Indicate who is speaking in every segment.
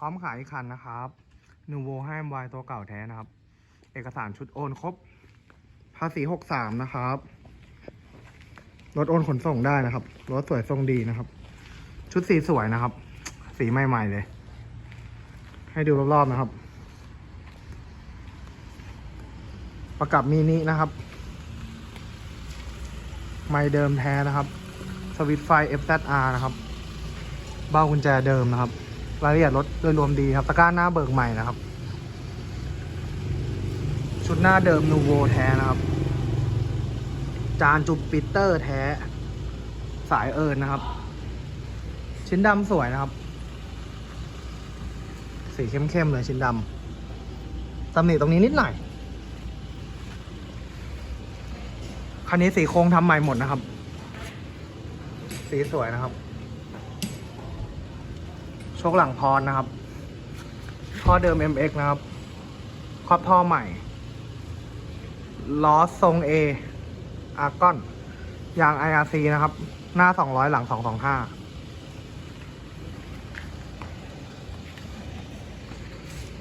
Speaker 1: พร้อมขายอีกคันนะครับนูโวให้วายตัวเก่าแท้นะครับ เอกสารชุดโอนครบ ภาษีหกสามนะครับ รถโอนขนส่งได้นะครับ รถสวยทรงดีนะครับ ชุดสีสวยนะครับ สีใหม่ๆเลย ให้ดูรอบๆนะครับ ประกับมินินะครับ ไม่เดิมแท้นะครับ สวิตไฟ FZR นะครับ เบ้ากุญแจเดิมนะครับ รายละเอียดรถโดยรวมดีครับตะกร้าหน้าเบิกใหม่นะครับ ชุดหน้าเดิมนูโวแท้นะครับ จานจุบปิเตอร์แท้ สายเอิญนะครับ ชิ้นดำสวยนะครับ สีเข้มๆเลยชิ้นดำตำหนิตรงนี้นิดหน่อยคันนี้สีโครงทำใหม่หมดนะครับ สีสวยนะครับ โชคหลังพรนะครับท่อเดิม MX นะครับครอบท่อใหม่ล้อทรง A อาร์กอนยาง IRC นะครับ หน้า 200 หลัง 225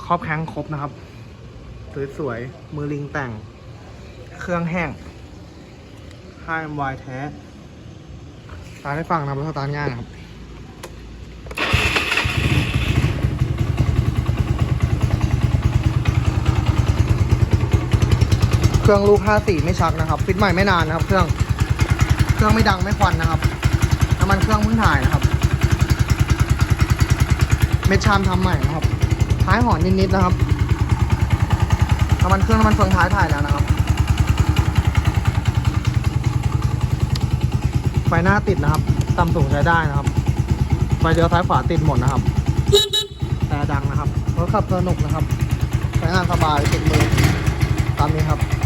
Speaker 1: ครอบแข้งครบนะครับ สวยๆ มือลิงแต่ง เครื่องแห้ง 5MY แท้ตาได้ฟังนะครับตาร์ทง่ายนะครับ เครื่องลูก 54 ไม่ชักนะครับ ฟิตใหม่ไม่นานนะครับ เครื่อง เครื่องไม่ดังไม่ควันนะครับ น้ำมันเครื่องเพิ่งถ่ายนะครับ เม็ดชามทำใหม่นะครับ ท้ายหอนนิดๆนะครับ น้ำมันเครื่องน้ำมันเฟืองท้ายถ่ายแล้วนะครับ ไฟหน้าติดนะครับต่ำสูงใช้ได้นะครับ ไฟเลี้ยวซ้ายขวาติดหมดนะครับ แต่ดังนะครับรถขับสนุกนะครับใช้งานสบายติดมือตามนี้ครับ